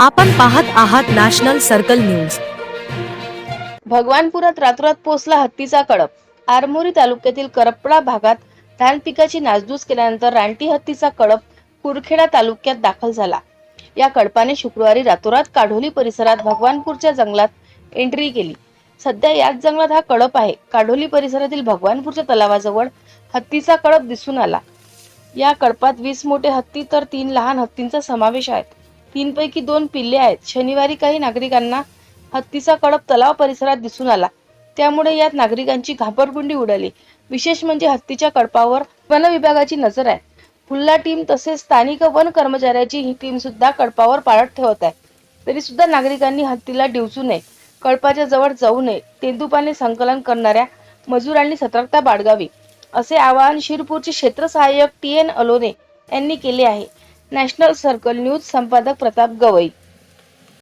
आपण पाहत आहात नॅशनल सर्कल न्यूज. भगवानपुरात रातोरात पोचला हत्तीचा कळप आरमोरी तालुक्यातील करपडा भागात धान पिकाची नासधूस केल्यानंतर रानटी हत्तीचा कळप कुरखेडा तालुक्यात दाखल झाला. या कळपाने शुक्रवारी रातोरात काढोली परिसरात भगवानपूरच्या जंगलात एंट्री केली. सध्या याच जंगलात हा कळप आहे. काढोली परिसरातील भगवानपूरच्या तलावाजवळ हत्तीचा कळप दिसून आला. या कळपात वीस मोठे हत्ती तर तीन लहान हत्तींचा समावेश आहे. तीनपैकी दोन पिल्ले आहेत. शनिवारी काही नागरिकांना हत्तीचा कडप तलाव परिसरात दिसून आला. त्यामुळे यात नागरिकांची घाबरगुंडी उडाली. विशेष म्हणजे हत्तीच्या कडपावर वन विभागाची नजर आहे. फुल्ला टीम तसेच स्थानिक वन कर्मचाऱ्याची ही टीम सुद्धा कडपावर पाळत ठेवत आहे. तरी सुद्धा नागरिकांनी हत्तीला डिवचू नये कळपाच्या जवळ जाऊ नये तेंदुपाने संकलन करणाऱ्या मजुरांनी सतर्कता बाळगावी असे आवाहन शिरपूरचे क्षेत्र सहाय्यक टी एन अलोने यांनी केले आहे. नॅशनल सर्कल न्यूज संपादक प्रताप गवई.